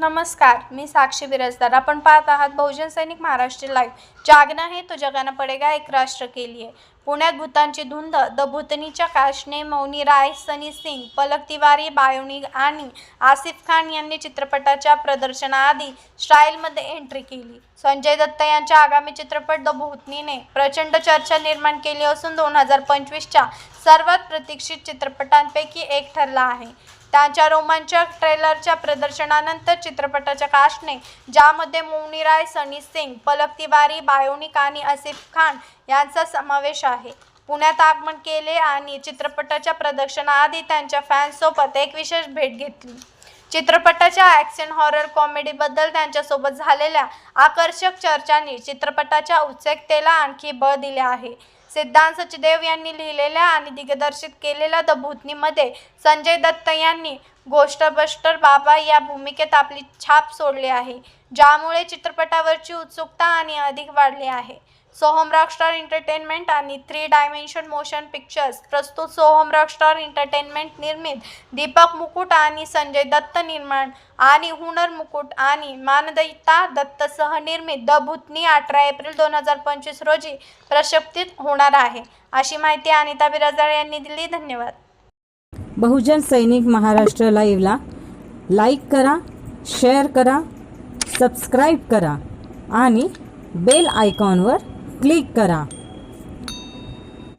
नमस्कार मी साक्षी बिराजदार. आपण पाहत आहात बहुजन सैनिक महाराष्ट्र लाईव्ह जागना हे तो जगाना पडेगा एक राष्ट्र के लिए पुण्यात भूतांची धुंद द भूतनीच्या काशने मौनी राय सनी सिंग पलक तिवारी बायोनी आणि आसिफ खान यांनी चित्रपटाच्या प्रदर्शनाआधी स्टाईलमध्ये एंट्री केली. संजय दत्त यांच्या आगामी चित्रपट द भूतनीने प्रचंड चर्चा निर्माण केली असून दोन हजार पंचवीसच्या सर्वात प्रतीक्षित चित्रपटांपैकी एक ठरला आहे. त्यांच्या रोमांचक ट्रेलरच्या प्रदर्शनानंतर चित्रपटाच्या कास्टने ज्यामध्ये मौनी राय सनी सिंग पलक तिवारी बायोनिक आणि आसिफ खान यांचा समावेश आहे. पुण्यात आगमन केले आणि चित्रपटाच्या प्रदर्शनाआधी त्यांच्या फॅन्ससोबत एक विशेष भेट घेतली. चित्रपटाच्या ॲक्शन हॉरर कॉमेडीबद्दल त्यांच्यासोबत झालेल्या आकर्षक चर्चांनी चित्रपटाच्या उत्सुकतेला आणखी बळ दिले आहे. सिद्धांत सचदेव यांनी लिहिलेल्या आणि दिग्दर्शित केलेल्या द भूतनीमध्ये संजय दत्त यांनी गोष्टबस्टर बाबा या भूमिकेत आपली छाप सोडली आहे ज्यामुळे चित्रपटावरची उत्सुकता आणि अधिक वाढली आहे. सोहम रॉकस्टार एंटरटेनमेंट आणि थ्री डायमेन्शन मोशन पिक्चर्स प्रस्तुत सोहम रॉकस्टार एंटरटेनमेंट निर्मित दीपक मुकुट आणि संजय दत्त निर्माण आणि हुनर मुकुट आणि मानदयिता दत्त सह निर्मित द भूतनी अठरा एप्रिल दोन हजार पंचवीस रोजी प्रक्षेपित होणार आहे. अशी माहिती अनिता बिराजदार यांनी दिली. धन्यवाद. बहुजन सैनिक महाराष्ट्र लाईव्हला लाईक करा शेअर करा सबस्क्राईब करा आणि बेल आयकॉनवर क्लिक करा.